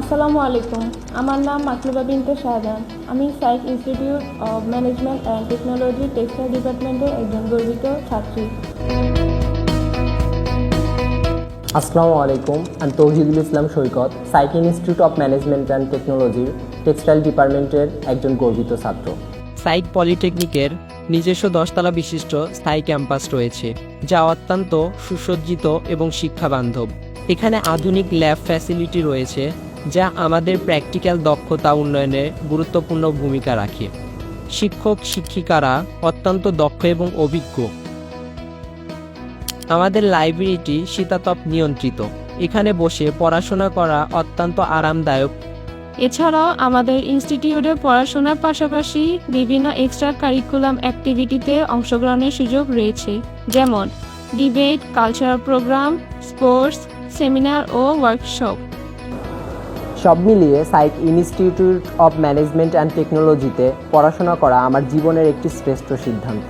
আসসালামু আলাইকুম। আমার নাম মাকলুবা বিনতে শাহজাহান। আমি SAIC institute of management and technology textile ডিপার্টমেন্টের একজন গর্বিত ছাত্রী। আসসালামু আলাইকুম আমি Tauhidul Islam Saikat SAIC institute of management and টেকনোলজির টেক্সটাইল ডিপার্টমেন্টের একজন গর্বিত ছাত্র। সাইক পলিটেকনিকের নিজস্ব দশতলা বিশিষ্ট স্থায়ী ক্যাম্পাস রয়েছে যা অত্যন্ত সুসজ্জিত এবং শিক্ষাবান্ধব। এখানে আধুনিক ল্যাব ফ্যাসিলিটি রয়েছে যা আমাদের প্র্যাকটিক্যাল দক্ষতা উন্নয়নে গুরুত্বপূর্ণ ভূমিকা রাখে। শিক্ষক, শিক্ষিকারা অত্যন্ত দক্ষ এবং অভিজ্ঞ। আমাদের লাইব্রেরিটি শীতাতপ নিয়ন্ত্রিত। এখানে বসে পড়াশোনা করা অত্যন্ত আরামদায়ক। এছাড়াও আমাদের ইনস্টিটিউটে পড়াশোনার পাশাপাশি বিভিন্ন এক্সট্রা কারিকুলাম অ্যাক্টিভিটিতে অংশগ্রহণের সুযোগ রয়েছে, যেমন debate, cultural program, sports, seminar ও ওয়ার্কশপ। সব মিলিয়ে SAIC institute of management and টেকনোলজিতে পড়াশোনা করা আমার জীবনের একটি শ্রেষ্ঠ সিদ্ধান্ত।